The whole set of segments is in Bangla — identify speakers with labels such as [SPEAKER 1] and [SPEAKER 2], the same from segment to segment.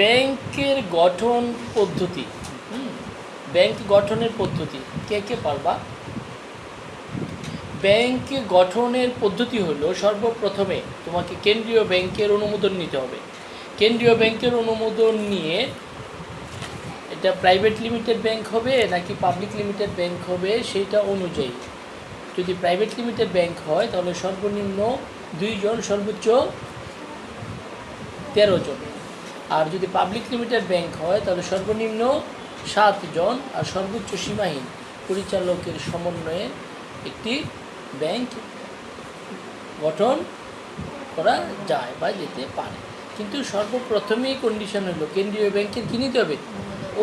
[SPEAKER 1] ব্যাংকের গঠন পদ্ধতি। ব্যাংক গঠনের পদ্ধতি। কে কে পারবা? ব্যাংক গঠনের পদ্ধতি হলো সর্বপ্রথমে তোমাকে কেন্দ্রীয় ব্যাংকের অনুমোদন নিতে হবে। কেন্দ্রীয় ব্যাংকের অনুমোদন নিয়ে এটা প্রাইভেট লিমিটেড ব্যাংক হবে নাকি পাবলিক লিমিটেড ব্যাংক হবে সেইটা অনুযায়ী। যদি প্রাইভেট লিমিটেড ব্যাংক হয় তাহলে সর্বনিম্ন দুইজন, সর্বোচ্চ তেরো জন। আর যদি পাবলিক লিমিটেড ব্যাংক হয়, তাহলে সর্বনিম্ন সাতজন আর সর্বোচ্চ সীমাহীন পরিচালকের সমন্বয়ে একটি ব্যাংক গঠন করা যায় বা যেতে পারে। কিন্তু সর্বপ্রথমেই কন্ডিশন হলো, কেন্দ্রীয় ব্যাংকের কী নিতে হবে?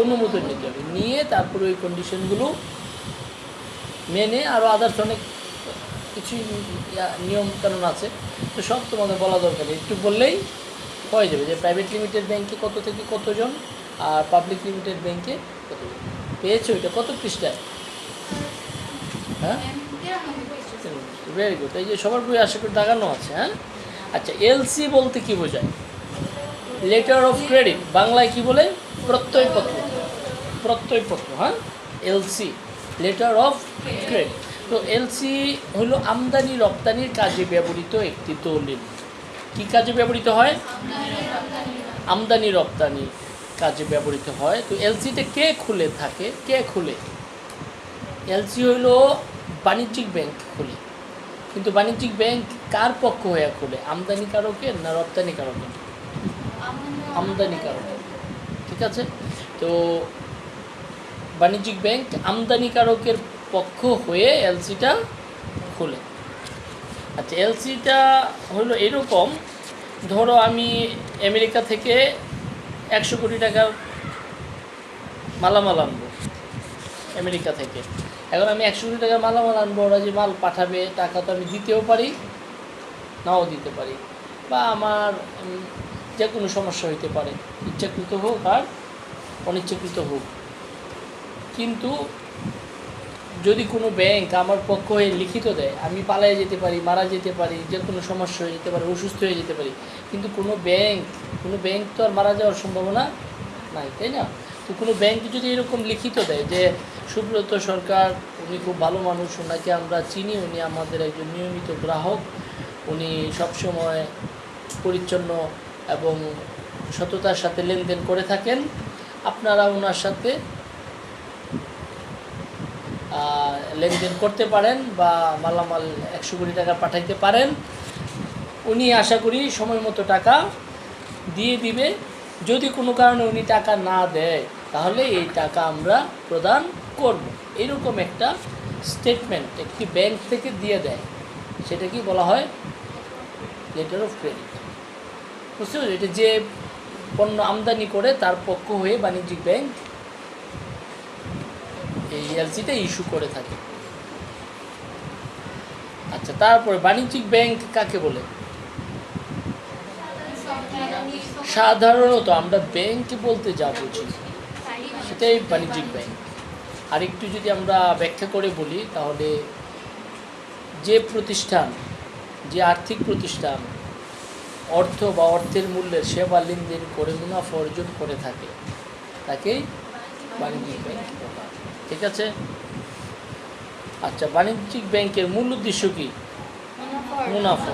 [SPEAKER 1] অনুমোদন নিতে হবে। নিয়ে তারপরে ওই কন্ডিশনগুলো মেনে আরও আদার্স অনেক কিছু নিয়ম কানুন আছে। তো সব তোমাদের বলা দরকার। একটু বললেই হয়ে যাবে যে প্রাইভেট লিমিটেড ব্যাংকে কত থেকে কতজন আর পাবলিক লিমিটেড ব্যাংকে কতজন? পেয়েছ এটা? কত পৃষ্ঠায় হ্যাঁ? ভেরি গুড এই যে সবার বই আশা করি দাগানো আছে হ্যাঁ? আচ্ছা এলসি বলতে কি বোঝায়? লেটার অফ ক্রেডিট বাংলায় কি বলে? প্রত্যয়পত্র। প্রত্যয়পত্র হ্যাঁ? এলসি লেটার অফ ক্রেডিট তো এলসি হলো আমদানি রপ্তানির কাজে ব্যবহৃত একটি দলিল। কি কাজে ব্যবহৃত হয়? আমদানি, রপ্তানি কাজে ব্যবহৃত হয়। তো এলসিটা কে খুলে থাকে? কে খুলে? এলসি হলো বাণিজ্যিক ব্যাংক খুলে। কিন্তু বাণিজ্যিক ব্যাংক কার পক্ষ হয়ে খুলে? আমদানিকারকের না রপ্তানিকারকের আমদানিকারক ঠিক আছে? তো বাণিজ্যিক ব্যাংক আমদানিকারকের পক্ষ হয়ে এলসিটা খোলে। আচ্ছা এলসিটা হলো এরকম, ধরো আমি আমেরিকা থেকে একশো কোটি টাকার মালামাল আনব, আমেরিকা থেকে। এখন আমি একশো কোটি টাকার মালামাল আনব, ওরা যে মাল পাঠাবে, টাকা তো আমি দিতেও পারি, নাও দিতে পারি। বা আমার যে কোনো সমস্যা হইতে পারে, ইচ্ছাকৃত হোক আর অনিচ্ছাকৃত হোক। কিন্তু যদি কোনো ব্যাংক আমার পক্ষ হয়ে লিখিত দেয়, আমি পালায়ে যেতে পারি, মারা যেতে পারি, যে কোনো সমস্যা হয়ে যেতে পারে, অসুস্থ হয়ে যেতে পারি, কিন্তু কোনো ব্যাংক কোনো ব্যাংক তো আর মারা যাওয়ার সম্ভাবনা নাই, তাই না? তো কোনো ব্যাংক যদি এরকম লিখিত দেয় যে, সুব্রত সরকার, উনি খুব ভালো মানুষ, ওনাকে আমরা চিনি, উনি আমাদের একজন নিয়মিত গ্রাহক, উনি সবসময় পরিচ্ছন্ন এবং সততার সাথে লেনদেন করে থাকেন, আপনারা ওনার সাথে লেনদেন করতে পারেন বা মালামাল একশো কোটি টাকা পাঠাইতে পারেন। উনি আশা করি সময় মতো টাকা দিয়ে দিবে। যদি কোনো কারণে উনি টাকা না দেয়, তাহলে এই টাকা আমরা প্রদান করব। এরকম একটা স্টেটমেন্ট একটি ব্যাংক থেকে দিয়ে দেয়। সেটা কি বলা হয়? লেটার অফ ক্রেডিট বুঝতে পারছ এটা যে পণ্য আমদানি করে, তার পক্ষ হয়ে বাণিজ্যিক ব্যাংক এই এলসিটা ইস্যু করে থাকে। আচ্ছা তারপরে বাণিজ্যিক ব্যাংক কাকে বলে? সাধারণত আমরা ব্যাংক বলতে যা বুঝি, সেটাই বাণিজ্যিক ব্যাংক। আর একটু যদি আমরা ব্যাখ্যা করে বলি, তাহলে যে প্রতিষ্ঠান, যে আর্থিক প্রতিষ্ঠান, অর্থ বা অর্থের মূল্যের সেবা লেনদেন করে, মুনাফা অর্জন করে থাকে, তাকেই বাণিজ্যিক ব্যাংক বলা। ঠিক আছে? আচ্ছা বাণিজ্যিক ব্যাংকের মূল উদ্দেশ্য কি? মুনাফা।